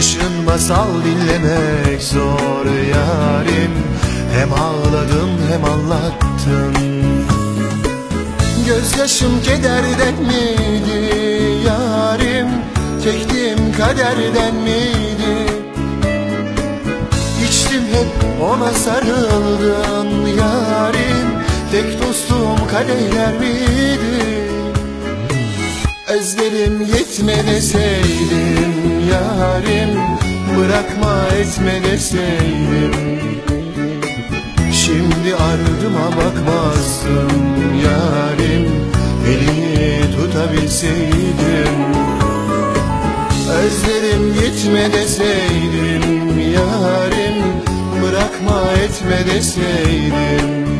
Kışın masal dinlemek zor yarim. Hem ağladım hem anlattım Gözyaşım kederden miydi yarim? Çektiğim kaderden miydi? İçtim hep ona sarıldım yarim. Tek dostum kadehler miydi Özlerim yetme deseydim yarim. Bırakma etme deseydim Şimdi ardıma bakmazdım yarim. Elini tutabilseydim. Özlerim gitme deseydim yarim. Bırakma etme deseydim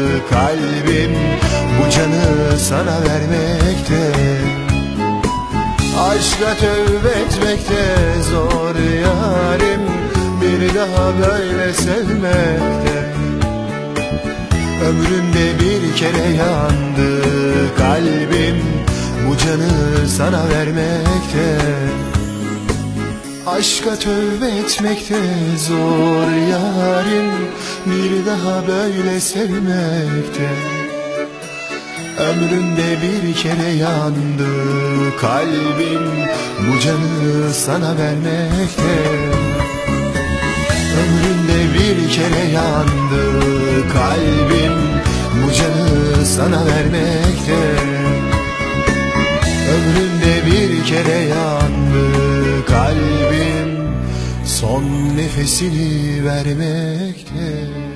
kalbim Bu canı sana vermekte. Aşka tövbe etmekte zor yarim Bir daha böyle sevmekte. Ömrümde bir kere yandı kalbim Bu canı sana vermekte Aşka tövbe etmekte zor yarim Bir daha böyle sevmekte Ömrümde bir kere yandı kalbim Bu canı sana vermekte Ömrümde bir kere yandı kalbim nefesini vermekte